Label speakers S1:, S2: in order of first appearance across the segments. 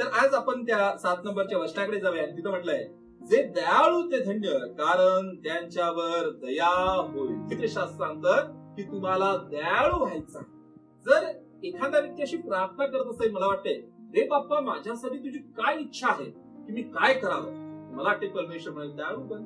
S1: तर आज आपण त्या सात नंबरच्या वचनाकडे जाऊया. तिथं म्हटलंय जे दयाळू ते धन्य कारण त्यांच्यावर दया होईल. तिथे शास्त्र सांगतं की तुम्हाला दयाळू व्हायचं. जर एखादा व्यक्ती अशी प्रार्थना करत असेल मला वाटते रे बाप्पा माझ्यासाठी तुझी काय इच्छा आहे? की मी काय करावं? मला वाटते परमेश्वर म्हणेल दयाळू बन.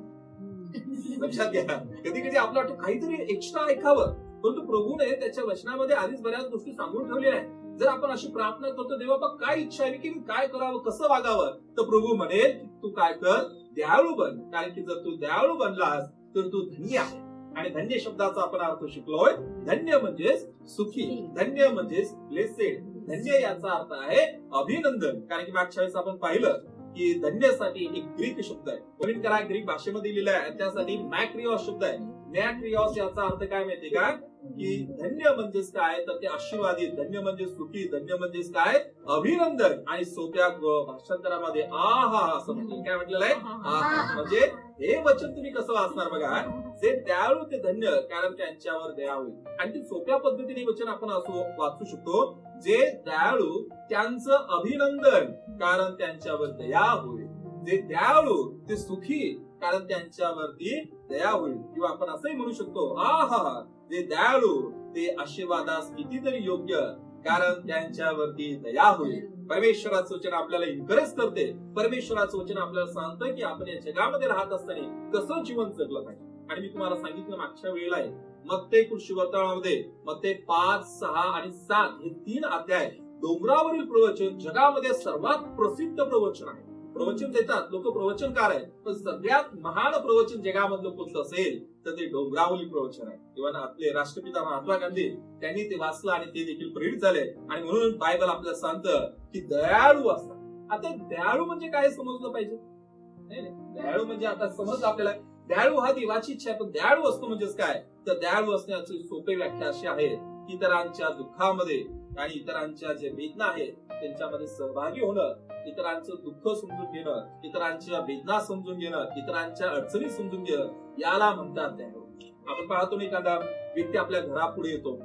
S1: लक्षात घ्या. कधी कधी आपलं वाटतं काहीतरी एक्स्ट्रा ऐकावं. परंतु प्रभूने त्याच्या वचनामध्ये आधीच बऱ्याच गोष्टी सांगून ठेवलेल्या आहेत. जर आपण अशी प्रार्थना करतो देवा बाबा काय इच्छा आहे की मी काय करावं कसं वागावं? तर प्रभू म्हणेल तू काय कर दयाळू बन. कारण की जर तू दयाळू बनलास तर तू धन्य आहे. आणि धन्य शब्दाचा आपण अर्थ शिकलोय. धन्य म्हणजेच सुखी. धन्य म्हणजेच ब्लेसेड धन्य याचा अर्थ आहे अभिनंदन. कारण की मागच्या वेळेस आपण पाहिलं की धन्यसाठी एक ग्रीक शब्द आहे. नवीन करा ग्रीक भाषेमध्ये लिहिलं आहे. त्यासाठी मॅक्रिओस शब्द आहे. मॅक्रिओस याचा अर्थ काय माहिती का? की धन्य म्हणजेच काय? तर ते आशीर्वादी धन्य म्हणजे सुखी धन्य म्हणजेच काय? अभिनंदन. आणि सोप्या भाषांतरामध्ये आ हा असं म्हणजे काय म्हटलेलं आहे? आहा. म्हणजे हे वचन तुम्ही कसं वाचणार बघा? जे दयाळू ते धन्य कारण त्यांच्यावर दया होईल. आणि ती सोप्या पद्धतीने वचन आपण असं वाचू शकतो. जे दयाळू त्यांचं अभिनंदन कारण त्यांच्यावर दया होईल. जे दयाळू ते सुखी कारण त्यांच्यावरती दया होईल. किंवा आपण असंही म्हणू शकतो आहा जे दयाळू ते आशीर्वादास कितीतरी योग्य कारण त्यांच्यावरती दया होईल. परमेश्वराचं वचन आपल्याला इन्करेज करते. परमेश्वराचं वचन आपल्याला सांगतं की आपण या जगामध्ये राहत असताना कसं जीवन जगलं पाहिजे. आणि मी तुम्हाला सांगितलं मागच्या वेळेला आहे मग ते कृषी वर्तमानामध्ये मग ते पाच सहा आणि सात हे तीन अध्याय डोंगरावरील प्रवचन जगामध्ये सर्वात प्रसिद्ध प्रवचन आहे. प्रवचन देतात. लोक प्रवचनकार आहेत. पण सगळ्यात महान प्रवचन जगामधलं कुठलं असेल तर ते डोंगरावली प्रवचन आहे. किंवा आपले राष्ट्रपिता महात्मा गांधी त्यांनी ते वाचलं आणि ते देखील प्रेरित झाले. आणि म्हणून बायबल आपल्याला सांगतं की दयाळू असतात. आता दयाळू म्हणजे काय समजलं पाहिजे? नाही, नाही. दयाळू म्हणजे आता समज आपल्याला. दयाळू हा देवाची इच्छा आहे पण दयाळू असतो म्हणजेच काय? तर दयाळू असण्याची सोपी व्याख्या अशी आहे इतरांच्या दुःखामध्ये आणि इतरांच्या जे वेदना आहेत त्यांच्यामध्ये सहभागी होणं इतरांचं दुःख समजून घेणं इतरांच्या वेदना समजून घेणं इतरांच्या अडचणी समजून घेणं याला म्हणतात दयाळू आपण पाहतो ना एखादा व्यक्ती आपल्या घरापुढे येतो.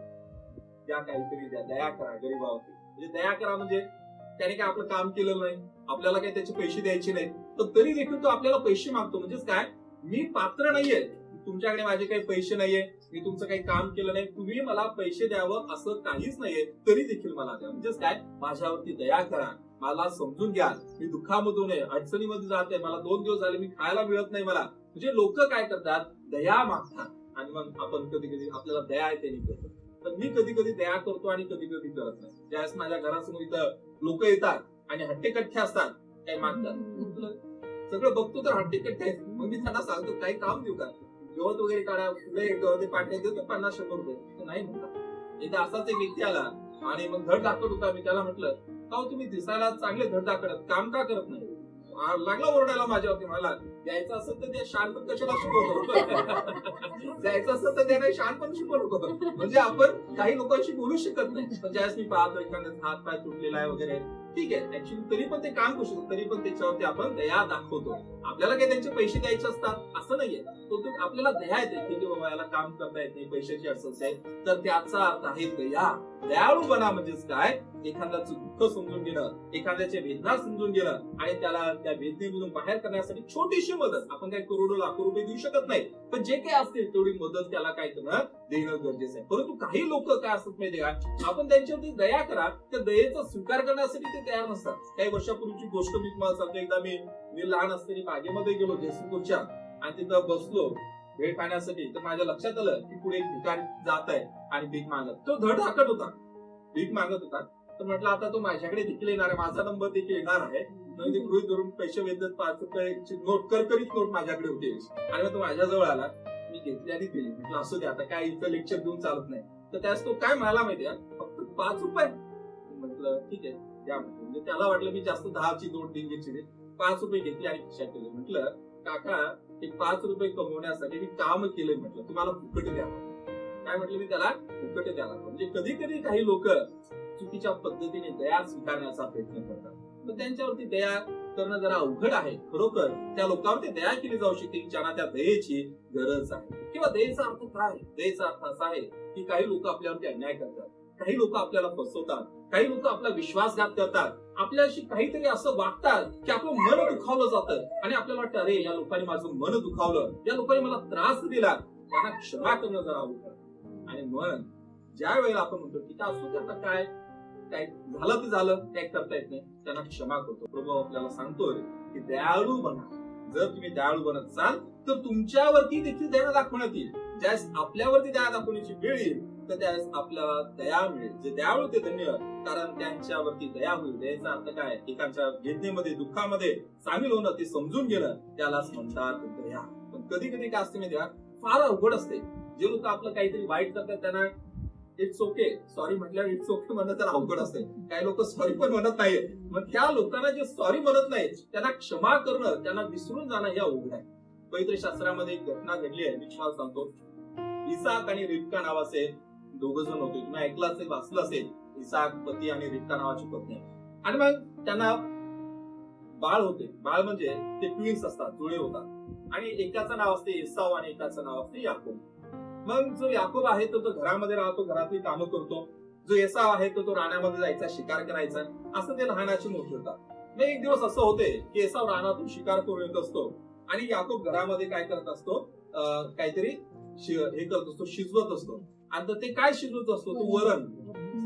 S1: त्या काहीतरी द्या दया करा गरीबावरती म्हणजे दया करा म्हणजे त्याने काय आपलं काम केलेलं नाही आपल्याला काही त्याचे पैसे द्यायचे नाही. तर तरी देखील तो आपल्याला पैसे मागतो. म्हणजेच काय? मी पात्र नाहीये. तुमच्याकडे माझे काही पैसे नाहीये मी तुमचं काही काम केलं नाही तुम्ही मला पैसे द्यावं असं काहीच नाहीये तरी देखील मला द्या. म्हणजेच काय? माझ्यावरती दया करा मला समजून घ्या मी दुःखामधून आहे अडचणीमध्ये जाते मला दोन दिवस झाले मी खायला मिळत नाही मला. म्हणजे लोक काय करतात? दया मागतात. आणि मग आपण कधी कधी आपल्याला दया आहे त्यांनी करतो. तर मी कधी कधी दया करतो आणि कधी कधी करत नाही. ज्यावेळेस माझ्या घरासमोर इथं लोक येतात आणि हट्टेकट्टे असतात काही मागतात. सगळं बघतो तर हट्टेकट्टे आहेत. मग मी त्यांना सांगतो काही काम देऊ का? गवत वगैरे काढा गवत गवते पाठवले देतो पन्नास शंभर रुपये. नाही म्हणतात एकदा असाच एक व्यक्ती आला आणि मग धड दाखवत होता मी त्याला म्हटलं का तुम्ही दिसायला चांगले धड दाखवत काम का करत नाही? लागला ओरडायला माझ्यावरती. मला द्यायचं असेल तर त्या पण कशाला शिकवतो? द्यायचं असेल तर त्याने शहाणपण होतो. म्हणजे आपण काही लोकांशी बोलू शकत नाही. पण ज्यावेळेस मी पाहतो एखाद्याचा हात पाय तुटलेला आहे वगैरे ठीक आहे. ऍक्च्युली तरी पण ते काम करू शकतो. तरी पण त्याच्यावरती आपण दया दाखवतो. आपल्याला काही त्यांचे पैसे द्यायचे असतात असं नाहीये. तो तो आपल्याला दया येते. की बाबा याला काम करता येत नाही पैशाची अडचण आहे तर त्याचा अर्थ आहे दया दयाळूपणा म्हणजेच काय? एखाद्याचं दुःख समजून घेणं एखाद्याच्या वेदना समजून घेणं आणि त्याला त्या वेदनेमधून बाहेर करण्यासाठी छोटीशी मदत. आपण काही करोडो लाखो रुपये देऊ शकत नाही. पण जे काही असतील तेवढी मदत त्याला काय करणं देणं गरजेचं आहे. परंतु काही लोक काय असतात माहिती का? आपण त्यांच्यावरती दया करा त्या दयेचा स्वीकार करण्यासाठी ते तयार नसतात. काही वर्षापूर्वीची गोष्ट मी तुम्हाला सांगतो. एकदा मी मी लहान असताना बागेमध्ये गेलो जयसिंगपूरच्या आणि तिथं बसलो. भेट पाहण्यासाठी. तर माझ्या लक्षात आलं की पुढे एक भिकारी जात आहे आणि भीक मागत. तो धड हाकत होता. भीक मागत होता. तर म्हटलं आता तो माझ्याकडे देखील येणार आहे. माझा नंबर देखील येणार आहे. ते गृहित धरून पैसे वेधत पाच रुपयाची नोट करकरीत नोट माझ्याकडे होती. आणि मग तो माझ्याजवळ आला. मी घेतली आणि दिली. म्हटलं असू दे आता काय इथं लेक्चर देऊन चालत नाही. तर त्यास तो काय म्हणाला माहिती आहे? फक्त पाच रुपये. म्हटलं ठीक आहे द्या म्हणजे त्याला वाटलं मी जास्त दहाची नोट देईन घेतली पाच रुपये घेतली आणि खिशात केले म्हटलं काका ते पाच रुपये कमवण्यासाठी मी काम केलंय म्हटलं. तुम्हाला फुकट द्या. काय म्हटलं मी त्याला? फुकट द्याला म्हणजे कधी कधी काही लोक चुकीच्या पद्धतीने दया स्वीकारण्याचा प्रयत्न करतात. पण त्यांच्यावरती दया करणं जरा अवघड आहे. खरोखर त्या लोकांवरती दया केली जाऊ शकते ज्यांना त्या दयेची गरज आहे. किंवा दयेचा अर्थ काय? आहे? दयेचा अर्थ असा आहे की काही लोक आपल्यावरती अन्याय करतात. काही लोक आपल्याला फसवतात काही लोक आपला विश्वासघात करतात आपल्याशी काहीतरी असं वागतात की आपलं मन दुखावलं जातं आणि आपल्याला वाटतं अरे या लोकांनी माझं मन दुखावलं या लोकांनी मला त्रास दिला त्यांना क्षमा करणं जरा अवघड. आणि मन ज्या वेळेला आपण म्हणतो की असू दे काय? काय झालं ते झालं काय करता येत नाही. त्यांना क्षमा करतो. प्रभू आपल्याला सांगतोय की दयाळू बना. जर तुम्ही दयाळू बनत असाल तर तुमच्यावरती देखील दया दाखवण्यात येईल. ज्यावेळेस आपल्यावरती दया दाखवण्याची वेळ येईल फक्त त्यास आपल्याला दया मिळेल जे दयाळू ते धन्य कारण त्यांच्यावरती दया होईल. दयाचा अर्थ काय? एकांच्या वेदनेमध्ये दुःखामध्ये सामील होणं ते समजून घेणं त्यालाच म्हणतात दया पण कधी कधी काय असते माहिती फार अवघड असते. जे लोक आपलं काहीतरी वाईट करतात त्यांना इट्स ओके सॉरी म्हटल्यावर इट्स ओके म्हणणं तर अवघड असते. काही लोक सॉरी पण म्हणत नाही मग त्या लोकांना जे सॉरी म्हणत नाही त्यांना क्षमा करणं त्यांना विसरून जाणं हे अवघड आहे. पवित्र शास्त्रामध्ये एक घटना घडली आहे मी तुम्हाला सांगतो. इसाक आणि रिबका नावाचे दोघ जण होते. तुम्ही ऐकलं असेल वाचलं असेल इसाक पती आणि रिबका नावाची पत्नी. आणि मग त्यांना बाळ होते. बाळ म्हणजे ते ट्विन्स असतात जुळे होतात. आणि एकाचं नाव असते इसाव आणि एकाचं नाव असते याकोब. मग जो याकोब आहे तो तो घरामध्ये राहतो घरातली कामं करतो. जो येसाव आहे तो तो राण्यामध्ये जायचा शिकार करायचा. असं ते लहानाचे मोठे होतात. मग एक दिवस असं होते की येसाव रानातून शिकार करून येत असतो. आणि याकोब घरामध्ये काय करत असतो? काहीतरी हे करत असतो शिजवत असतो. आणि तर ते काय शिजवत असतो? तो वरण.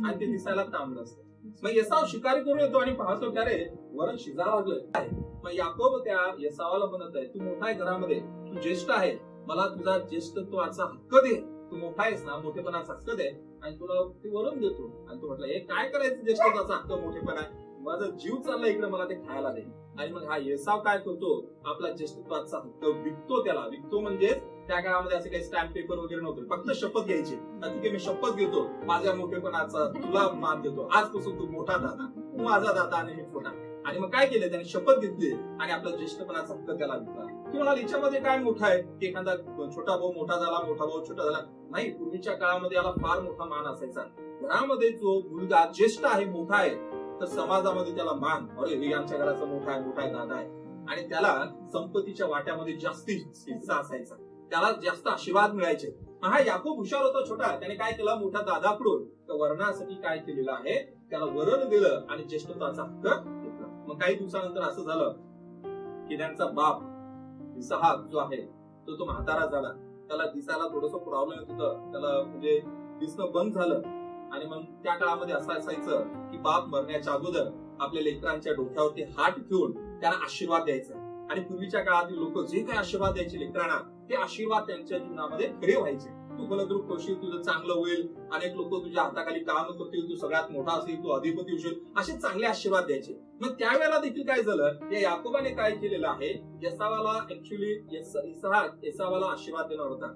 S1: आणि ते दिसायला तांबड असतं. मग येसाव शिकारी करून येतो आणि पाहतो की अरे वरण शिजायला लागलंय? मग याकोब त्या येसावाला म्हणत आहे तू मोठा आहे घरामध्ये. तू ज्येष्ठ आहे. मला तुझा ज्येष्ठत्वाचा हक्क दे. तू मोठा आहेस ना मोठेपणाचा हक्क दे. आणि तुला ते वरून देतो. आणि तू म्हटलं हे काय करायचं ज्येष्ठत्वाचा हक्क? मोठेपणा? आहे माझा जीव चालला इकडे मला ते खायला दे. आणि मग हा येसाव काय करतो? आपला ज्येष्ठत्वाचा हक्क विकतो त्याला. विकतो म्हणजे त्या काळामध्ये असे काही स्टॅम्प पेपर वगैरे नव्हते. फक्त शपथ घ्यायची. ठीक मी शपथ घेतो. माझ्या मोठेपणाचा तुला मान देतो. आजपासून तू मोठा दादा. तू माझा दादा आणि मी छोटा आणि मग काय केलं? त्याने शपथ घेतली आणि आपला ज्येष्ठपणाचा हक्क त्याला दिला. की म्हणाल याच्यामध्ये काय मोठा आहे? की एखादा छोटा भाऊ मोठा झाला मोठा भाऊ छोटा झाला. नाही पूर्वीच्या काळामध्ये याला फार मोठा मान असायचा. घरामध्ये जो मुलगा ज्येष्ठ आहे मोठा आहे तर समाजामध्ये त्याला मान अरे हे आमच्या घराचा मोठा आहे मोठा आहे दादा आहे. आणि त्याला संपत्तीच्या वाट्यामध्ये जास्ती हिस्सा असायचा. त्याला जास्त आशीर्वाद मिळायचे. हा याकूब हुशार होता छोटा. त्याने काय केलं? मोठ्या दादाकडून तर वर्णासाठी काय केलेलं आहे? त्याला वरण दिलं आणि ज्येष्ठताचा हक्क घेतला. मग काही दिवसानंतर असं झालं की त्यांचा बाप इसहाक जो आहे तो तो म्हातारा झाला. त्याला दिसायला थोडस प्रॉब्लेम येत होत. त्याला म्हणजे दिसणं बंद झालं. आणि मग त्या काळामध्ये असं असायचं की बाप मरण्याच्या अगोदर आपल्या लेकरांच्या डोक्यावरती हात ठेवून त्यांना आशीर्वाद द्यायचा. आणि पूर्वीच्या काळातील लोक जे काही आशीर्वाद द्यायचे लेकरांना ते आशीर्वाद त्यांच्या जीवनामध्ये खरे व्हायचे. तू फलद्रूप होशील तुझं चांगलं होईल. अनेक लोक तुझ्या हाताखाली काम करतील तू सगळ्यात मोठा असेल तू अधिपती होशील. असे चांगले आशीर्वाद द्यायचे. मग त्यावेळेला देखील काय झालं? या याकोबाने काय केलेलं आहे? येसावाला ऍक्च्युली येसावाला आशीर्वाद देणार होता.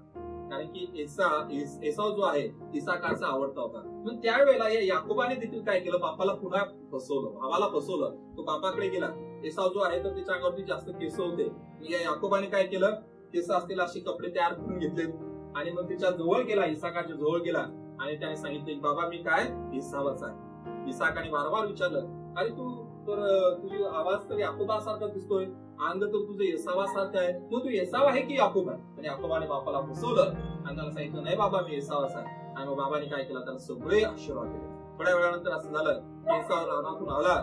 S1: कारण की एसा एसाव जो आहे इसाकारचा आवडता होता. मग त्यावेळेला या याकोबाने देखील काय केलं? बापाला पुन्हा फसवलं भावाला फसवलं. तो बापाकडे गेला. एसाव जो आहे तर त्याच्या अंगावरती जास्त केस होते. या याकोबाने काय केलं? केस असलेले असे कपडे तयार करून घेतले. आणि मग त्याच्याजवळ गेला इसाकाच्या जवळ गेला. आणि त्याने सांगितलं की बाबा मी काय? इसावाच आहे. इसाकाने वारंवार विचारलं अरे तू तर तुझी आवाज तर याकोबासारखा दिसतोय. अंग तर तुझं येसावासारखं आहे. मग तू येसाव आहे की याकोब आहे? आणि याकोबाने बापाला फसवलं. आणि सांगितलं नाही बाबा मी येसावाच आहे. आणि मग बाबाने काय केलं? त्याला सगळे आशीर्वाद दिले. थोड्या वेळानंतर असं झालं येसाव रानातून आला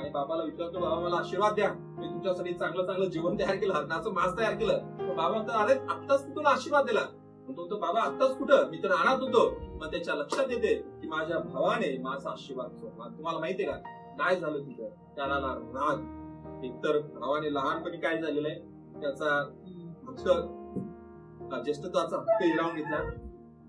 S1: आणि बाबाला विचारतो बाबा मला आशीर्वाद द्या. मी तुमच्यासाठी चांगलं चांगलं जीवन तयार केलं हरणाचं मांस तयार केलं. बाबा म्हणतात अरे आत्ताच तुला आशीर्वाद दिला. तो म्हणतो, बाबा आत्ताच कुठं? मी तर रानात होतो. मग त्याच्या लक्षात येते की माझ्या भावाने माझा आशीर्वाद तुम्हाला माहितीये का? काय झालं तिथं? त्याला राग. एकतर भावाने लहानपणी काय झालेलं आहे त्याचा हक्क ज्येष्ठत्वाचा हक्क हिरावून घेतला.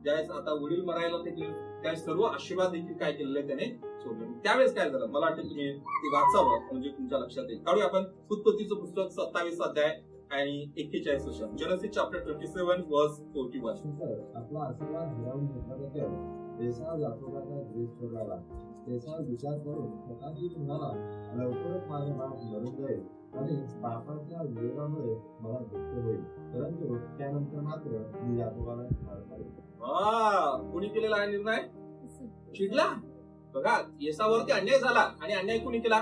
S1: ज्यावेळेस आता वडील मरायला देखील त्या त्यावेळेस सर्व आशीर्वाद देखील काय केलेले त्याने सोडले. त्यावेळेस काय झालं? मला वाटतं तुम्ही ते वाचावं म्हणजे तुमच्या लक्षात येईल. काढूया आपण उत्पत्तीचं पुस्तक सत्तावीस अध्याय आणि एक्केचाळीस वर्ष. Genesis chapter twenty seven verse forty one
S2: आपला आशीर्वाद हिरावून घेतला जातो याकोबाचा द्वेष त्याचा विचार करून स्वतःची तुम्हाला लवकरच माझे बाप मरून जाईल आणि बापाच्या विरोधामुळे मला दुःख होईल. परंतु त्यानंतर मात्र मी याकोबाला ठार करेन
S1: हा कुणी केलेला हा निर्णय? चिडला? बघा येसावरती अन्याय झाला आणि अन्याय कुणी केला?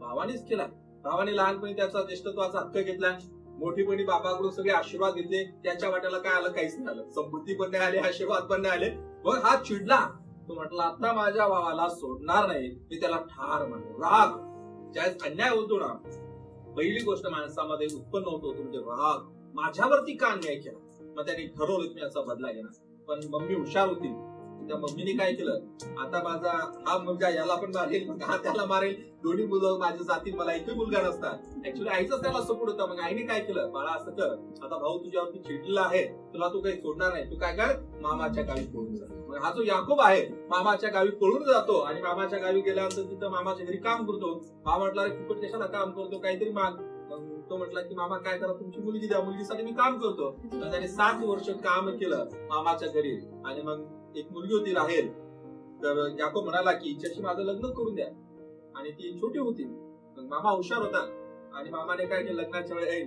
S1: भावानेच केला. भावाने लहानपणी त्याचा ज्येष्ठत्वाचा हक्क घेतला. मोठीपणी बाबाकडून सगळे आशीर्वाद घेतले. त्याच्या वाट्याला काय आलं? काहीच नाही आलं. समृद्धी पण नाही आली आशीर्वाद पण नाही आले. मग हा चिडला. तो म्हटला आता माझ्या भावाला सोडणार नाही. मी त्याला ठार म्हणतो राग. ज्यावेळेस अन्याय होतो ना पहिली गोष्ट माणसामध्ये उत्पन्न होतो तुमचे म्हणजे राग. माझ्यावरती का अन्याय केला? मग त्यांनी ठरवलं मी याचा बदला घेणार. पण मम्मी हुशार होती. त्या मम्मीने काय केलं? आता माझा हा मुलगा याला पण मारेल हा त्याला मारेल. दोन्ही मुलं माझ्या जातील मला एकही मुलगा नसता. ऍक्च्युली आईचाच त्याला सपोर्ट होता मग आईने काय केलं? बाळा असं कर. आता भाऊ तुझ्यावरती चिडलेला आहे तुला तू काही सोडणार नाही. तू काय कर? मामाच्या गावी पळून जा. मग हा जो याकोब आहे मामाच्या गावी पळून जातो आणि मामाच्या गावी गेल्यानंतर तिथं मामाच्या घरी काम करतो. मामा म्हटला फुकट कशाला काम करतो? काहीतरी माग. मग तो म्हटला की मामा काय करा? तुमची मुलगी द्या. मुलगीसाठी मी काम करतो. त्याने सात वर्ष काम केलं मामाच्या घरी. आणि मग एक मुलगी होती राहेल. तर याको म्हणाला की हिच्याशी माझं लग्न करून द्या. आणि ती छोटी होती. मग मामा हुशार होता. आणि मामाने काय केलं लग्नाच्या वेळी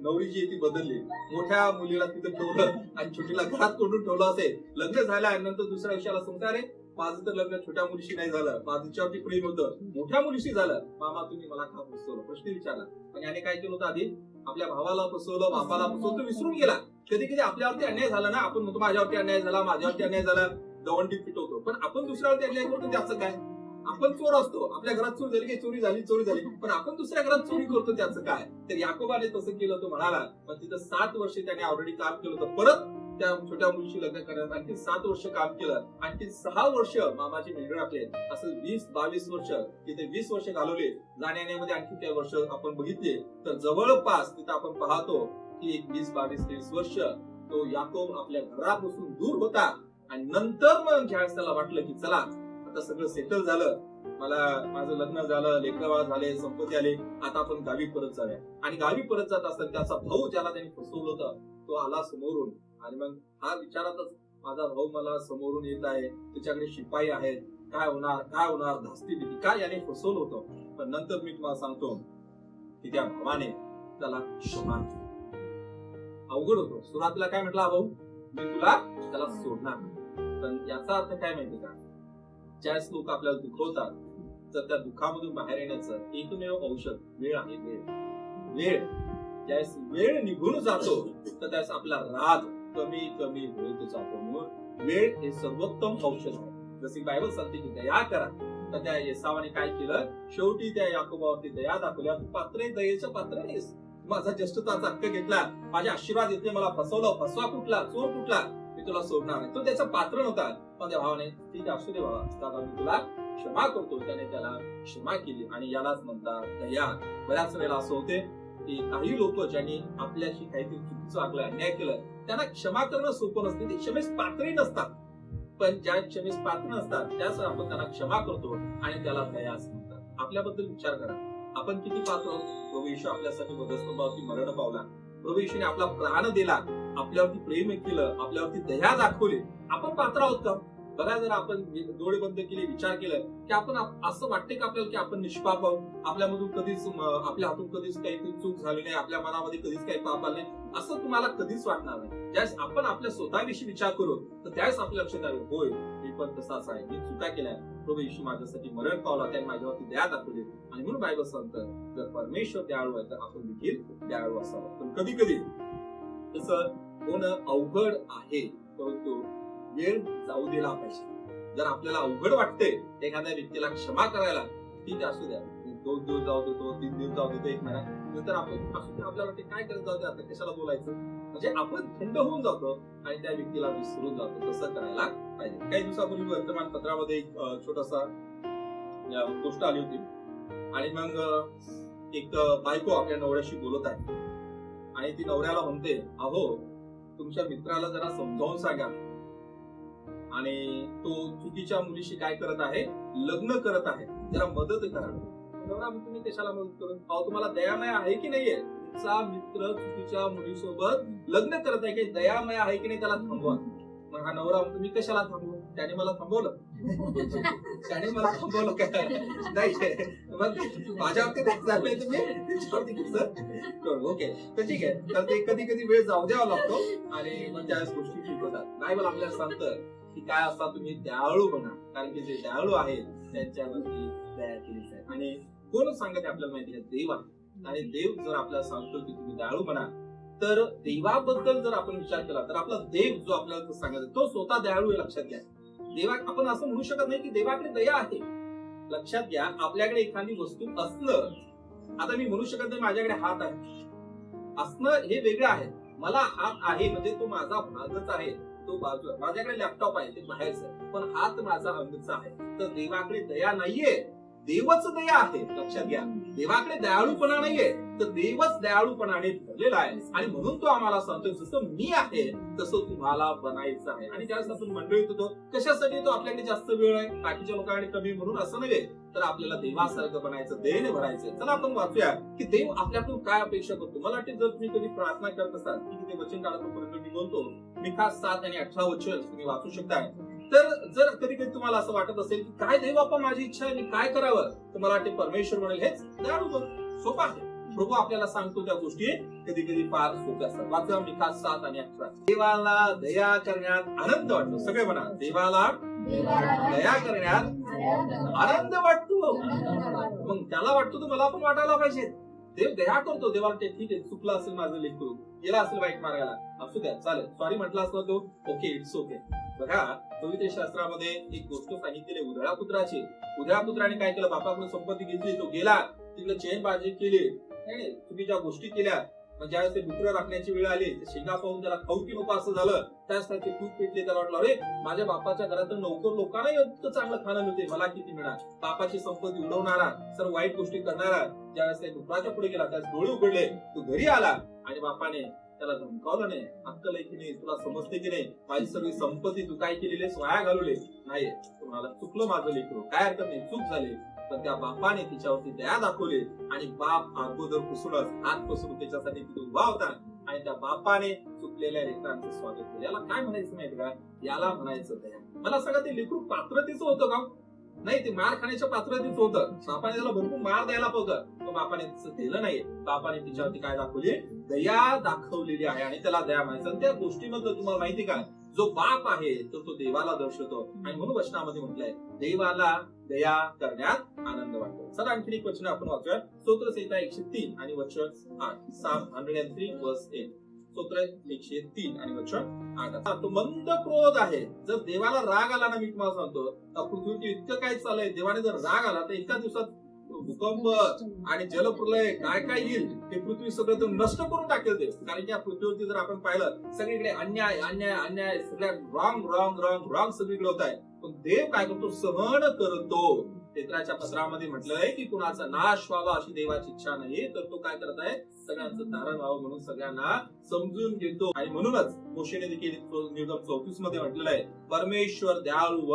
S1: नवरी जी ती बदलली. मोठ्या मुलीला तिथं ठेवलं आणि छोटीला घरात कोंडून ठेवलं असेल. लग्न झालं आणि नंतर दुसऱ्या विषयाला सांगता रे माझं तर लग्न छोट्या मुलीशी नाही झालं. माझं तिच्यावरती प्रेम होतं. मोठ्या मुलीशी झालं. मामा तुम्ही मला का फसवलं प्रश्न विचारला? पण याने काय केलं होतं आधी? आपल्या भावाला फसवलं बापाला फसवलं तो विसरून गेला. कधी कधी आपल्यावरती अन्याय झाला ना आपण म्हणतो माझ्यावरती अन्याय झाला माझ्यावरती अन्याय झाला दवंडी पिटवतो. पण आपण दुसऱ्यावरती अन्याय करतो त्याचं काय? आपण चोर असतो. आपल्या घरात चोरी झाली की चोरी झाली चोरी झाली. पण आपण दुसऱ्या घरात चोरी करतो त्याचं काय? तर याकोबाने तसं केलं तो म्हणाला पण तिथं सात वर्ष त्याने ऑलरेडी काम केलं होतं. परत त्या छोट्या मुलीशी लग्न करण्यात आणखी सात वर्ष काम केलं. आणखी सहा वर्ष मामाची मेंढर आपले असं वीस बावीस वर्ष तिथे वीस वर्ष घालवले. जाण्यामध्ये आणखी काही वर्ष आपण बघितले. तर जवळपास तिथे आपण पाहतो की एक वीस बावीस तेवीस वर्ष तो याकोब आपल्या घरापासून दूर होता. आणि नंतर मग ज्यावेळेस त्याला वाटलं की चला आता सगळं सेटल झालं. मला माझं लग्न झालं लेकरवा झाले संपत्ती आले. आता आपण गावी परत जाऊया. आणि गावी परत जात असताना त्याचा भाऊ ज्याला त्यांनी फसवलं होतं तो आला समोरून. आणि मग हा विचारातच माझा भाऊ मला समोरून येत आहे त्याच्याकडे शिपाई आहेत. काय होणार? काय होणार? धास्ती भीती. काय याने फसवलं होतं? पण नंतर मी तुम्हाला सांगतो की त्या भावाने त्याला क्षमा अवघड होतो. सुरुवातीला काय म्हटला भाऊ? मी तुला त्याला सोडणार पण याचा अर्थ काय माहिती का? ज्याच लोक आपल्याला दुखवतात तर त्या दुःखामधून बाहेर येण्याचं एकमेव औषध वेळ आहे वेळ. वेळ. ज्यावेळेस वेळ निघून जातो तर त्यास आपला राग कमी कमी होत जातो म्हणून वेळ हे सर्वोत्तम औषध आहे. जसे बायबल सांगते की दया करा. तर त्या येसावाने काय केलं? शेवटी त्या याकोबावरती दया दाखवल्या तू पात्र दयेचं पात्र नाहीस माझा ज्येष्ठताचा हक्क घेतला. माझे आशीर्वाद येते मला फसवलं. फसवा कुठला? चोर कुठला? मी तुला सोडणार नाही. तो त्याचा पात्र नव्हता. पण त्या भावाने ठीक आहे असू दे भावा. दादा मी तुला क्षमा करतो. त्याने त्याला क्षमा केली. आणि यालाच म्हणतात दया. बऱ्याच वेळेला असं होते. की काही लोक ज्यांनी आपल्याशी काहीतरी चुकीचं वागलं अन्याय केलं त्यांना क्षमा करणं सोपं नसते. ते क्षमेस पात्र नसतात. पण ज्या क्षमेस पात्र नसतात त्याच आपण त्यांना क्षमा करतो आणि त्याला दया म्हणतात. आपल्याबद्दल विचार करा. आपण किती पात्र आहोत? प्रभू येशू आपल्यासाठी वधस्तंभावरती मरण पावला. प्रभू येशूने आपला प्राण दिला. आपल्यावरती प्रेम केलं. आपल्यावरती दया दाखवली. आपण पात्र आहोत का? बघा जर आपण डोळे बंद केले विचार केलं की आपण असं वाटते का आपल्याला की आपण निष्पाप आहोत? आपल्यामधून कधीच आपल्या हातून कधीच काहीतरी चूक झाली नाही आपल्या मनामध्ये कधीच काही पाप आले नाही असं तुम्हाला कधीच वाटणार नाही. ज्यावेळेस आपण आपल्या स्वतःविषयी विचार करू तर त्यावेळेस आपल्या लक्षात आले होय मी पण तसाच आहे मी चुका केल्या. प्रभू येशू माझ्यासाठी मरण पावला त्याने माझ्यावरती दया दाखवली. आणि म्हणून बायबल सांगतं जर परमेश्वर दयाळू आहे तर आपण देखील दयाळू असावं. पण कधी कधी तसं होणं अवघड आहे. परंतु वेळ जाऊ दिला पाहिजे. जर आपल्याला अवघड वाटते एखाद्या व्यक्तीला क्षमा करायला ठीक असू द्या. दोन दिवस जाऊ देतो तीन दिवस जाऊ देतो एक महिना. नंतर आपण असू द्या आपल्याला वाटते काय करत जाऊ दे आता कशाला बोलायचं? म्हणजे आपण थंड होऊन जातो आणि त्या व्यक्तीला विसरून जातो तसं करायला पाहिजे. काही दिवसापूर्वी वर्तमानपत्रामध्ये एक छोटासा गोष्ट आली होती. आणि मग एक बायको आपल्या नवऱ्याशी बोलत आहे. आणि ती नवऱ्याला म्हणते अहो तुमच्या मित्राला जरा समजावून सांगा. आणि तो चुकीच्या मुलीशी काय करत आहे लग्न करत आहे जरा मदत करा नवरा तुम्ही कशाला मदत करू? अहो तुम्हाला दयामय आहे की नाहीये? तुमचा मित्र चुकीच्या मुलीसोबत लग्न करत आहे की दयामय आहे की नाही त्याला थांबवा. मग हा नवरा तुम्ही कशाला थांबवू? त्याने मला थांबवलं. त्याने मला थांबवलं काय? नाही. मग माझ्यावरती नाही झालंय तुम्ही? ओके. तर ठीक आहे. तर ते कधी कधी वेळ जाऊ द्यावा लागतो आणि मग त्याच गोष्टी ठीक होतात. मला आपल्याला सांगतं की काय असता तुम्ही? दयाळू बना. कारण की जे दयाळू आहेत त्यांच्यावरती दया केली जाईल आणि कोण सांगत आपल्याला माहिती आहे? देव. आहे आणि देव जर आपल्याला सांगतो की तुम्ही दयाळू बना तर देवाबद्दल जर आपण विचार केला तर आपला देव जो आपल्याला सांगत तो स्वतः दयाळू आहे लक्षात घ्या. देवा आपण असं म्हणू शकत नाही की देवाकडे दया आहे. लक्षात घ्या आपल्याकडे एखादी वस्तू असलं आता मी म्हणू शकत नाही माझ्याकडे हात आहे. असणं हे वेगळं आहे. मला हात आहे म्हणजे तो माझा भागच आहे. तो बाजू माझ्याकडे लॅपटॉप आहे ते बाहेरच आहे. पण हात माझा अंगचा आहे. तर देवाकडे दया नाहीये. देवच दया आहे. लक्षात घ्या. देवाकडे दयाळूपणा नाहीये. तर देवच दयाळूपणाने भरलेला आहे. आणि म्हणून तो आम्हाला सांगतो जसं मी आहे तसं तुम्हाला बनायचं आहे. आणि त्यावेळेस आपण मंडळीत होतो कशासाठी तो आपल्याकडे जास्त वेळ आहे? बाकीच्या लोकांकडे कमी म्हणून असं नव्हे. तर आपल्याला देवासारखं बनायचं देणे भरायचं चला आपण वाचूया की देव आपल्याकडून काय अपेक्षा करतो. मला वाटते जर तुम्ही कधी प्रार्थना करत असाल की ते वचन काळापर्यंत मी बोलतो. मी खास सात आणि अठरा वचन तुम्ही वाचू शकताय तर जर कधी कधी तुम्हाला असं वाटत असेल की काय देव बाप्पा माझी इच्छा आहे मी काय करावं? तर मला वाटते परमेश्वर म्हणेल हेच दयाळू बघ. सोपं आहे. प्रभू आपल्याला सांगतो त्या गोष्टी कधी कधी फार सोप्या असतात. वाचा मी खास सात आणि अठरा देवाला दया करण्यात आनंद वाटतो. सगळे म्हणा देवाला दया करण्यात आनंद वाटतो. मग त्याला वाटतो तर मला पण वाटायला पाहिजे. देव दया करतो. देवाला ते ठीक आहे चुकलं असेल माझं लेखू गेला असेल वाईट मार्गाला असू द्या चालेल. सॉरी म्हटलं असलं तो. ओके इट्स ओके बघा पवित्र शास्त्रामध्ये एक गोष्ट सांगितलेली उधळा पुत्राची. उधळा पुत्राने काय केलं? बापाकडून संपत्ती घेतली तो गेला. तिकडे चेन बाजी केली. नाही तुम्ही ज्या गोष्टी केल्या मग ज्यावेळेस ते डुकरं राखण्याची वेळ आली तर शेंगा पाहून त्याला खाऊ की नको असं झालं त्यासाठी तूप पेटले त्याला वाटलं अरे माझ्या बापाच्या घरात नोकर लोकांना इतकं चांगलं खाणं मिळते मला किती मिळणार? बापाची संपत्ती उडवणारा सर्व वाईट गोष्टी करणारा ज्यावेळेस ते डुकराच्या पुढे गेला त्यास डोळे उघडले तो घरी आला आणि बापाने त्याला धमकावलं नाही अक्कल की नाही? तुला समजते की नाही? माझी सगळी संपत्ती तू काय केलेली आहेस, वाया घालवले नाही तुम्हाला चुकलं माझं लेकरू. काय हरकत नाही चूक झाली पण त्या बापाने तिच्यावरती दया दाखवली आणि बाप अगोदर पुसूनच हात पसरून त्याच्यासाठी तिथे उभा होता आणि त्या बापाने चुकलेल्या लेकरांचं स्वागत केलं. याला काय म्हणायचं माहिती का? याला म्हणायचं दया. मला सगळं ते लेकरू पात्रतेचं होतं का? नाही ते मार खाण्याच्या पात्रतेच होतं. बापाने त्याला भरपूर मार द्यायला होतं पण बापाने तसं दिलं नाही. बापाने तिच्यावरती काय दाखवली? दया दाखवलेली आहे आणि त्याला दया म्हणायचं. त्या गोष्टीमधलं तुम्हाला माहिती का? जो बाप आहे तो तो देवाला दर्शवतो. आणि म्हणून वचनामध्ये म्हटलंय देवाला दया करण्यात आनंद वाटतो. सर आणखी एक वचन आपण वाचूया स्तोत्र संहिता एकशे तीन आणि वचन आठ. Psalm hundred and three verse eight स्तोत्र एकशे तीन आणि वचन आठ. तो मंद क्रोध आहे. जर देवाला राग आला ना मी तुम्हाला सांगतो तर इतकं काय चाललंय? देवाने जर राग आला तर एका दिवसात भूकंप आणि जलप्रलय काय काय येईल? ते पृथ्वी सगळं तर नष्ट करून टाकेल ते. कारण की या पृथ्वीवरती जर आपण पाहिलं सगळीकडे अन्याय अन्याय अन्याय सगळ्या रॉंग रॉंग रॉंग रॉंग सगळीकडे होत आहे. पण देव काय करतो? सहन करतो. पेत्राच्या पत्रामध्ये म्हटलंय की कुणाचा नाश व्हावा अशी देवाची इच्छा नाही तर तो काय करत आहे? सगळ्यांचं धारण व्हावं म्हणून सगळ्यांना समजून घेतो. आणि म्हणूनच मोशेने देखील निर्गम चौतीसमध्ये म्हटलेलं आहे परमेश्वर दयाळू व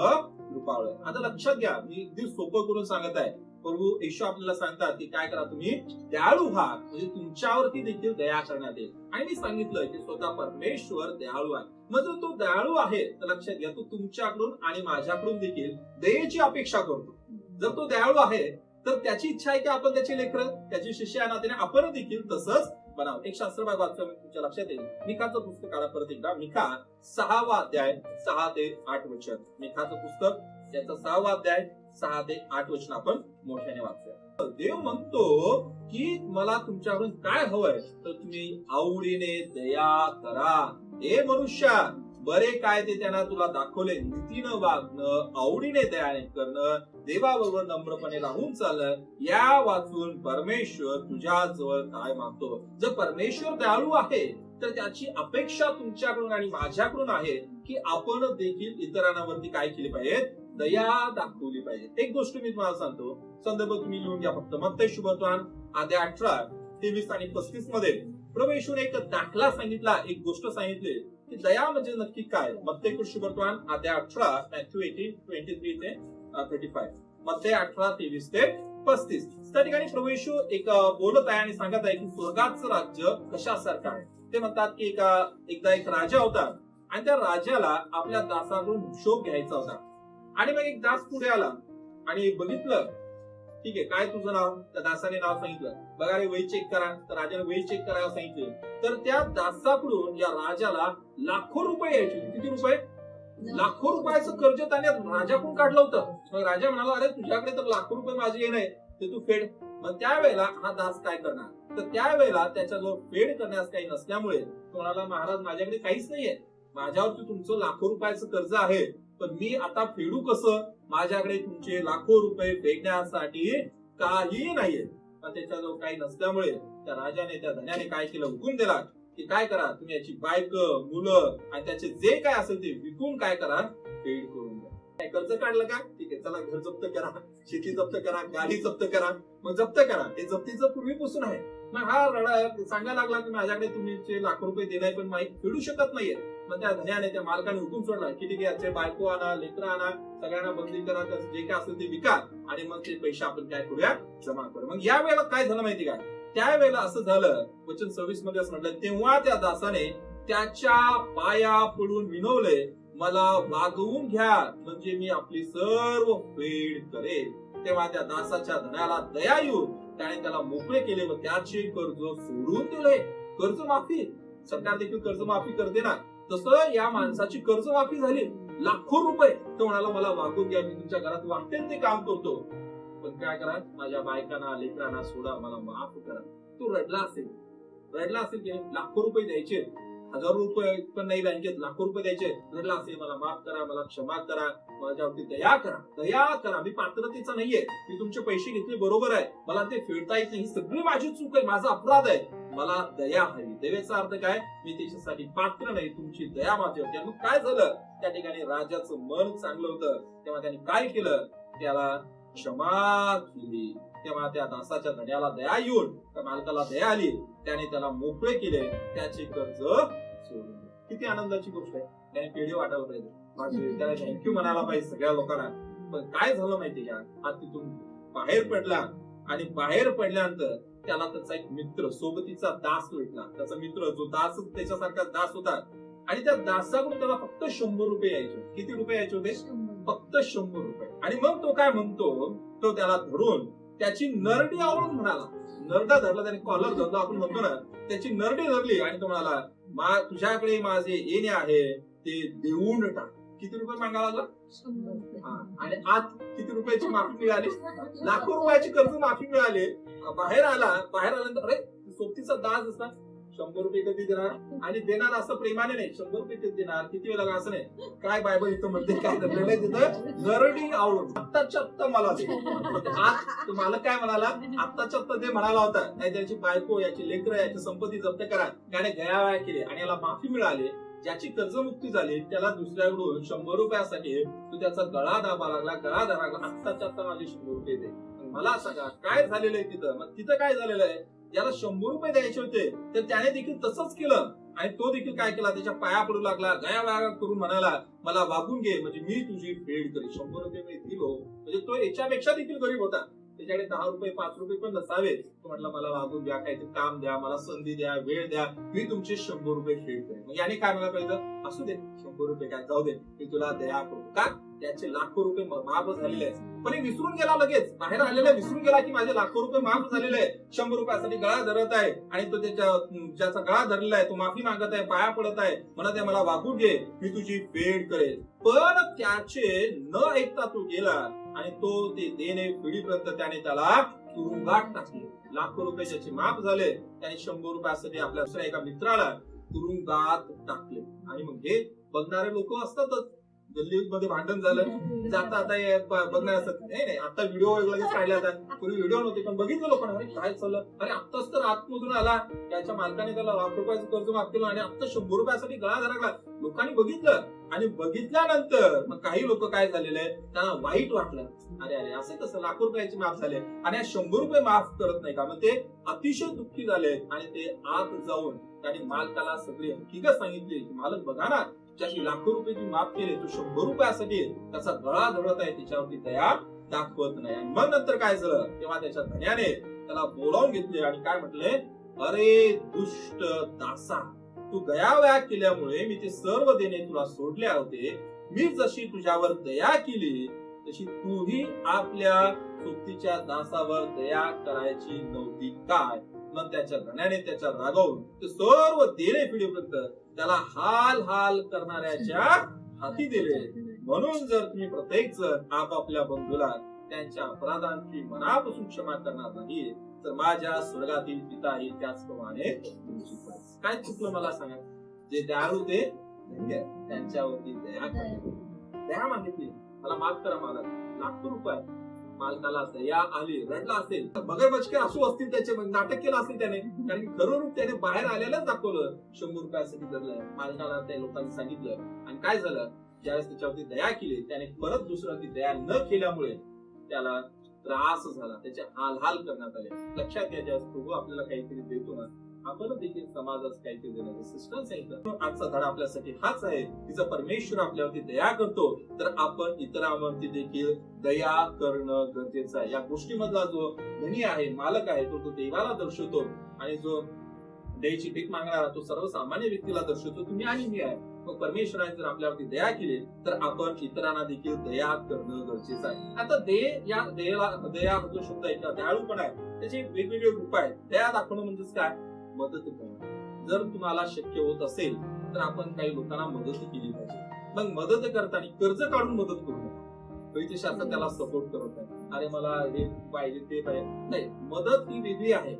S1: कृपाळू आता लक्षात घ्या मी अगदी सोपं करून सांगत आहे. प्रभू येशू आपल्याला सांगतात की काय करा तुम्ही? दयाळू व्हा. म्हणजे तुमच्यावरती देखील दया करण्यात येईल. आणि मी सांगितलं की स्वतः परमेश्वर दयाळू आहे. मग जर तो दयाळू आहे तर लक्षात घ्या तो तुमच्याकडून आणि माझ्याकडून देखील दयेची अपेक्षा करतो. जर तो दयाळू आहे तर त्याची इच्छा आहे की आपण त्याचे लेकर त्याचे शिष्य नात्याने आपण देखील तसंच बनावं. एक शास्त्र भाग वाचतो तुमच्या लक्षात येईल. मिखाचं पुस्तक आला परत एकदा. मिखा सहावा अध्याय सहा ते आठ वचन. मिखाचं पुस्तक त्याचा सहावा अध्याय सहा ते आठ वचन आपण मोठ्याने वाचूया. देव म्हणतो की मला तुमच्याकडून काय हवंय तर तुम्ही आवडीने दया करा. हे मनुष्या बरे काय ते त्यांना तुला दाखवले नीतीनं वागणं आवडीने दयाने करणं देवाबरोबर नम्रपणे राहून चालणं या वाचून परमेश्वर तुझ्या जवळ काय मागतो? जर परमेश्वर दयाळू आहे तर त्याची अपेक्षा तुमच्याकडून आणि माझ्याकडून आहे की आपण देखील इतरांवरती काय केले पाहिजे दया दाखवली पाहिजे. एक गोष्ट मी तुम्हाला सांगतो. संदर्भ तुम्ही लिहून घ्या फक्त. मत्ते शुभत्वान. आद्या अठरा तेवीस आणि पस्तीसमध्ये प्रभू एक दाखला सांगितला. एक गोष्ट सांगितली की दया म्हणजे नक्की काय? मत्ते शुभत्वान आद्या अठरा मॅथ्यू एटीन ट्वेंटी थ्री ते थर्टी फायमध्ये अठरा तेवीस ते पस्तीस. त्या ठिकाणी प्रभू येशू एक बोलत आहे आणि सांगत आहे की स्वर्गाचं राज्य कशासारखं आहे? ते म्हणतात की एका एकदा एक राजा होता आणि त्या राजाला आपल्या दासाकडून हिशोब घ्यायचा होता. आणि मग एक दास पुढे आला आणि बघितलं ठीक आहे काय तुझं नाव? त्या दासाने नाव सांगितलं. बघा रे वही चेक करा. तर राजाने वही चेक करायला सांगितले. तर त्या दासाकडून या राजाला लाखो रुपये यायचे किती रुपये? लाखो रुपयाचं कर्ज त्याने राजाकडून काढलं होतं. मग राजा म्हणाला अरे तुझ्याकडे तर लाखो रुपये माझे येणे ते तू फेड. मग त्यावेळेला हा दास काय करणार? तर त्यावेळेला त्याच्याजवळ फेड करण्यास काही नसल्यामुळे तो म्हणाला महाराज माझ्याकडे काहीच नाहीये. माझ्यावरती तुमचं लाखो रुपयाचं कर्ज आहे. पण मी आता फेडू कसं? माझ्याकडे तुमचे लाखो रुपये फेडण्यासाठी काही नाहीये. पण त्याच्याजवळ काही नसल्यामुळे त्या राजाने त्या धन्याने काय केलं? हुकूम दिला की काय करा? तुम्ही याची बायक मुलं आणि त्याचे जे काय असेल ते विकून काय करा? फेड करून द्या. काय कर्ज काढलं का? ठीक आहे चला घर जप्त करा शेती जप्त करा गाडी जप्त करा. मग जप्त करा. हे जप्तीचं पूर्वीपासून आहे. मग हा रडा सांगायला लागला की माझ्याकडे तुम्ही लाख रुपये देणार पण माहीत फेडू शकत नाहीये. मग त्या धन्याने त्या मालकाने हुकूम सोडला की ठीक आहे याचे बायको आणा लेकरं आणा सगळ्यांना बंदी करा जे काय असेल ते विका आणि मग ते पैसे आपण काय करूया? जमा करू. मग या वेळेला काय झालं माहिती का? त्यावेळेला असं झालं वचन सव्वीसमध्ये असं म्हटलं तेव्हा त्या दासाने त्याच्या पाया पडून विनवले मला वागवून घ्या म्हणजे मी आपली सर्व फेड करेल तेव्हा त्या दासाच्या धनाला दया येऊन त्याने त्याला मोकळे केले व त्याचे कर्ज सोडून दिले. कर्ज माफी सरकार देखील कर्ज माफी करते ना? तसं या माणसाची कर्ज माफी झाली. लाखो रुपये तो म्हणाला मला वागून घ्या मी तुमच्या घरात वाटेल ते काम करतो. पण काय करा? माझ्या बायकांना लेकरांना सोडा मला माफ करा. तो रडला असेल. रडला असेल की लाखो रुपये द्यायचे. हजारो रुपये पण नाही बँकेत लाखो रुपये द्यायचे. रडला असेल मला माफ करा मला क्षमा करा माझ्यावरती दया करा दया करा. मी पात्रतेचा नाहीये. मी तुमचे पैसे घेतले बरोबर आहे. मला ते फेडता येत नाही. सगळी माझी चूक आहे माझा अपराध आहे. मला दया हवी. दयेचा अर्थ काय? मी त्याच्यासाठी पात्र नाही. तुमची दया माझी होती मग काय झालं? त्या ठिकाणी राजाचं मन चांगलं होतं. तेव्हा त्याने काय केलं? त्याला क्षमा केली. तेव्हा त्या दासाच्या धड्याला दया येऊन त्या मालकाला दया आली. त्याने त्याला मोकळे केले. त्याचे कर्ज सोडून किती आनंदाची गोष्ट आहे. त्याने पेढे वाटायला पाहिजे. त्याला थँक्यू म्हणायला पाहिजे सगळ्या लोकांना. पण काय झालं माहिती का? हा तिथून बाहेर पडला. आणि बाहेर पडल्यानंतर त्याला त्याचा एक मित्र सोबतीचा दास भेटला. त्याचा मित्र जो दास त्याच्यासारखा दास होता. आणि त्या दासाकडून त्याला फक्त शंभर रुपये यायचे किती रुपये यायचे होते? फक्त शंभर रुपये. आणि मग तो काय म्हणतो? तो त्याला धरून त्याची नरडी आवडून म्हणाला. नरडा धरला त्याने कॉलर धरला. आपण म्हणतो ना त्याची नरडी धरली आणि तो म्हणाला मा तुझ्याकडे माझे येणे आहे ते देऊन टाक. किती रुपये मागायला लागला? हा. आणि आत किती रुपयाची माफी मिळाली? लाखो रुपयाची कर्ज माफी मिळाली. बाहेर आला बाहेर आल्यानंतर अरे सोबतीचा दास असता शंभर रुपये कधी देणार? आणि देणार असं प्रेमाने नाही. शंभर रुपये कधी देणार? किती वेळा असं नाही. काय बायबल इथं म्हणते काय धरलेलं आहे तिथं नरडी आवडून आत्ताच्या आत्ता मला दे. आज तो मालक काय म्हणाला? आत्ताच्या आत्ता दे म्हणाला होता. नाही त्याची बायको याची लेकरं याची संपत्ती जप्त करा. त्याने गयावया केली आणि याला माफी मिळाली. ज्याची कर्जमुक्ती झाली त्याला दुसऱ्याकडून शंभर रुपयासाठी तो त्याचा गळा दाबा लागला. गळा दाबा लागला. आत्ताच्या आत्ता माझे शंभर रुपये दे. मला सांगा काय झालेलं आहे तिथं? मग तिथं काय झालेलं आहे? ज्याला शंभर रुपये द्यायचे होते तर त्याने देखील तसंच केलं. आणि तो देखील काय केला? त्याच्या पाया पडू लागला. गया वाया करून म्हणाला मला वागून घे. म्हणजे मी तुझी फेड करी शंभर रुपये मी दिलो. म्हणजे तो याच्यापेक्षा देखील गरीब होता. त्याच्याकडे दहा रुपये पाच रुपये पण नसावे तो म्हटला मला वागून द्या काहीतरी काम द्या मला संधी द्या वेळ द्या. मी तुमचे शंभर रुपये फेड करेन मग याने काय म्हणायला पाहिजे असू दे शंभर रुपये काय जाऊ दे मी तुला दया करू. का? त्याचे लाखो रुपये माफ झालेले आहेत. पण हे विसरून गेला लगेच. बाहेर आलेला विसरून गेला की माझे लाखो रुपये माफ झालेले आहे शंभर रुपयासाठी गळा धरत आहे आणि तो त्याच्या ज्याचा गळा धरलेला आहे तो माफी मागत आहे पाया पडत आहे. म्हणत आहे मला वागू घे मी तुझी फेड करेल. पण त्याचे न ऐकता तू गेला. आणि तो ते देणे पिढीपर्यंत त्याने त्याला तुरुंगात टाकले. लाखो रुपये ज्याचे माफ झाले त्याने शंभर रुपयासाठी आपल्या दुसऱ्या एका मित्राला तुरुंगात टाकले. आणि मग हे बघणारे लोक असतातच. गल्लीमध्ये भांडण झालं. जाता आता बघणार असत नाही नाही आता व्हिडिओ लगेच काढले आता. पूर्वी व्हिडिओ नव्हते पण बघितलं लोकांना. अरे काय चाललं? अरे आत्ताच तर आतमधून आला. त्याच्या मालकाने त्याला लाख रुपयाचं कर्ज माफ केलं आणि आता शंभर रुपयासाठी गळा धरकला लोकांनी बघितलं. आणि बघितल्यानंतर मग काही लोक काय झालेले त्यांना वाईट वाटलं. अरे अरे असं कसं? लाखो रुपयाचे माफ झाले. आणि शंभर रुपये माफ करत नाही का? मग ते अतिशय दुःखी झाले आणि ते आत जाऊन त्यांनी मालकाला सगळी हकीकत सांगितली. की मालक बघा ना ज्याची लाखो रुपयाची माफ केले तो शंभर रुपयासाठी त्याचा गळा धडत आहे त्याच्यावरती दया दाखवत नाही. आणि मग नंतर काय झालं? तेव्हा त्याच्या धन्याने त्याला बोलावून घेतले आणि काय म्हटले? अरे दुष्ट दासा तू गयावया केल्यामुळे मी ते सर्व देणे तुला सोडले होते. मी जशी तुझ्यावर दया केली तशी तूही आपल्या सोबतीच्या दासावर दया करायची नव्हती. काय? मग त्याच्या गण्याने त्याच्या रागावून ते सर्व देणे पिढीपर्यंत त्याला हाल हाल करणाऱ्याच्या हाती दिले. म्हणून जर तुम्ही प्रत्येक जण आपापल्या बंधूला त्यांच्या अपराधांची मनापासून क्षमा करणार नाही तर माझ्या स्वर्गातील पिता पिताही त्याचप्रमाणे काय चुकलं मला सांगा? जे दयाळू ते त्यांच्यावरती दया करते दया मागितली. मला माफ करा मला लाखो रुपये. मालकाला दया आली रडला असेल मगर बचके असू असतील त्याचे मग नाटक केलं असेल त्याने कारण खरं रूप त्याने बाहेर आलेलंच दाखवलं. शंभर रुपयासाठी धरलं मालकाला त्या लोकांनी सांगितलं. आणि काय झालं? ज्यावेळेस त्याच्यावरती दया केली त्याने परत दुसऱ्यावरती दया न केल्यामुळे त्याला त्रास झाला. त्याचे हाल हाल करण्यात आले. लक्षात घ्या ज्यावेळेस प्रभू आपल्याला काहीतरी देतो ना आपण देखील समाजास काहीतरी देण्याचं सिस्टम सांगितलं आजचा धडा आपल्यासाठी हाच आहे की जर परमेश्वर आपल्यावरती दया करतो तर आपण इतरांवरती देखील दया करणं गरजेचं आहे. या गोष्टीमधला जो धनी आहे मालक आहे तो तो देवाला दर्शवतो आणि जो द्यायची भीक मागणारा तो सर्वसामान्य व्यक्तीला दर्शवतो. तुम्ही आणि मी आहे. मग परमेश्वराने जर आपल्यावरती दया केली तर आपण इतरांना देखील दया करणं गरजेचं आहे. आता दे या दयाला दया जो शब्द आहे किंवा दयाळूपणा आहे त्याचे वेगवेगळे रूप आहेत. दया दाखवणं म्हणजेच काय? मदत करणं जर तुम्हाला शक्य होत असेल तर आपण काही लोकांना मदत केली पाहिजे. मग मदत करताना कर्ज काढून मदत करू नका. पवित्र शास्त्र त्याला सपोर्ट करत आहे अरे मला हे पाहिजे ते पाहिजे. नाही मदत ही वेगळी आहे.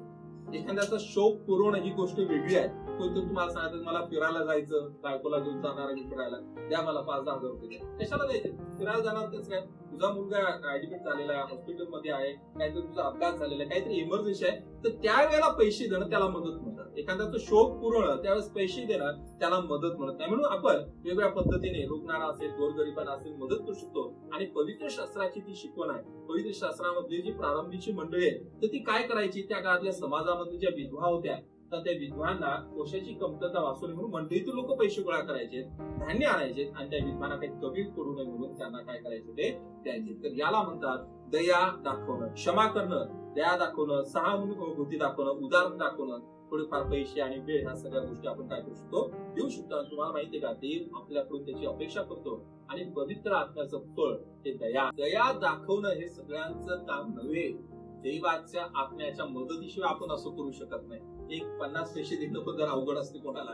S1: एखाद्याचा शौक पुरवणं ही गोष्ट वेगळी आहे. कोणतं तुम्हाला सांगतात मला फिरायला जायचं बायकोला घेऊन जाणार आणि फिरायला. द्या मला पाच दहा हजार रुपये कशाला द्यायचे? फिरायला जाणार तेच काय? तुझा मुलगा ऍडमिट झालेला आहे हॉस्पिटलमध्ये आहे काहीतरी तुझा अपघात झालेला आहे काहीतरी इमर्जन्सी आहे. तर त्यावेळेला पैसे देणं त्याला मदत म्हणतात. एखाद्याचं शोक पुरवणं त्यावेळेस पैसे देणं त्याला मदत मिळत नाही. म्हणून आपण वेगवेगळ्या पद्धतीने रुग्णाला असेल गोरगरिबांना असेल मदत करू शकतो. आणि पवित्र शास्त्राची ती शिकवण आहे. पवित्र शास्त्रामधली जी प्रारंभीची मंडळी आहे तर ती काय करायची? त्या काळातल्या समाजामध्ये ज्या विधवा होत्या तर त्या विधवांना कोशाची कमतरता वाचू नये म्हणून मंडळीतून लोक पैसे गोळा करायचे धान्य आणायचे आणि त्या विधवांना काही कमी करू नये म्हणून त्यांना काय करायचे? ते द्यायचे. तर याला म्हणतात दया दाखवणं क्षमा करणं. दया दाखवणं सहानुभूती दाखवणं उदाहरण दाखवणं. थोडेफार पैसे आणि वेळ ह्या सगळ्या गोष्टी आपण काय करू शकतो? देऊ शकतो. आणि तुम्हाला माहितीये का? देव आपल्याकडून त्याची अपेक्षा करतो. आणि पवित्र आत्म्याचं फळ हे दया. दया दाखवणं हे सगळ्यांचं काम नव्हे. देवाच्या आत्म्याच्या मदतीशिवाय आपण असं करू शकत नाही. एक पन्नास पैसे देणं पण जर अवघड असते कोणाला.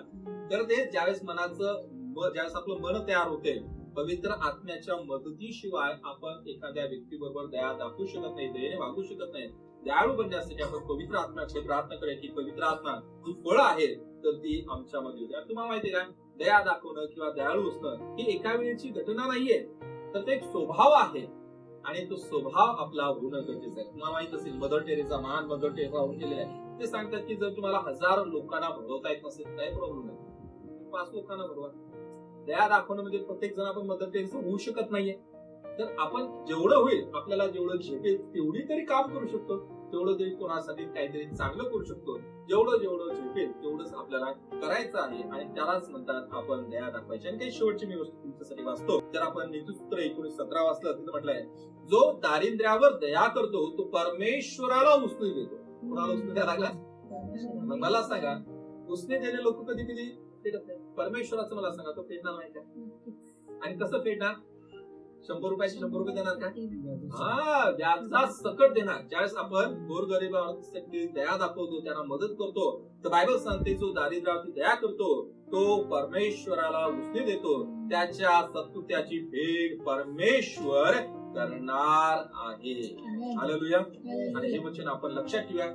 S1: तर ते ज्यावेळेस मनाचं ज्यावेळेस आपलं मन तयार होते पवित्र आत्म्याच्या मदतीशिवाय आपण एखाद्या व्यक्तीबरोबर दया दाखवू शकत नाही दयेने वागू शकत नाही. दयाळू बनण्यासाठी आपण पवित्र आत्मा प्रार्थना करूया की पवित्र आत्मा ही फळ आहे तर ती आमच्यामध्ये होती तुम्हाला माहितीये का? दया दाखवणं किंवा दयाळू असणं ही एका वेळेची घटना नाहीये. तर ते एक स्वभाव आहे आणि तो स्वभाव आपला होणं गरजेचं आहे. तुम्हाला माहीत असेल मदर टेरेचा महान मदर टेरेसा होऊन गेलेला आहे ते सांगतात की जर तुम्हाला हजार लोकांना भरवता येत नसेल काही प्रॉब्लेम नाही. पाच लोकांना भरवा दया दाखवणं म्हणजे प्रत्येक जण आपण मदर टेरेसा होऊ शकत नाहीये. तर आपण जेवढं होईल आपल्याला जेवढं झेपेल तेवढी तरी काम करू शकतो. तेवढं तरी कोणासाठी काहीतरी चांगलं करू शकतो. जेवढं जेवढं झेपेल तेवढंच आपल्याला करायचं आहे. आणि त्यालाच म्हणतात आपण दया दाखवायची आणि काही शेवटची मी वस्तू तुमच्यासाठी वाचतो. जर आपण नीतिसूत्र एकोणीस सतरा वाचलं तिथं म्हटलंय जो दारिद्र्यावर दया करतो तो परमेश्वराला उसने देतो. कोणाला उसने द्यायला लागला? मग मला सांगा उसने देणे लोक कधी कधी परमेश्वराचं मला सांगा तो फेडणार नाही का? आणि कसं फेडणार? शंभर रुपयाचे शंभर रुपये देणार का? हा व्याजा सकट देणार. ज्यावेळेस आपण गोरगरिबांसाठी दया दाखवतो त्यांना मदत करतो तर बायबल सांगते जो दारिद्र्यावरती दया करतो तो परमेश्वराला उसने देतो. त्याच्या सत्कृत्याची भेट परमेश्वर करणार आहे. आणि हे वचन आपण लक्षात ठेवूया.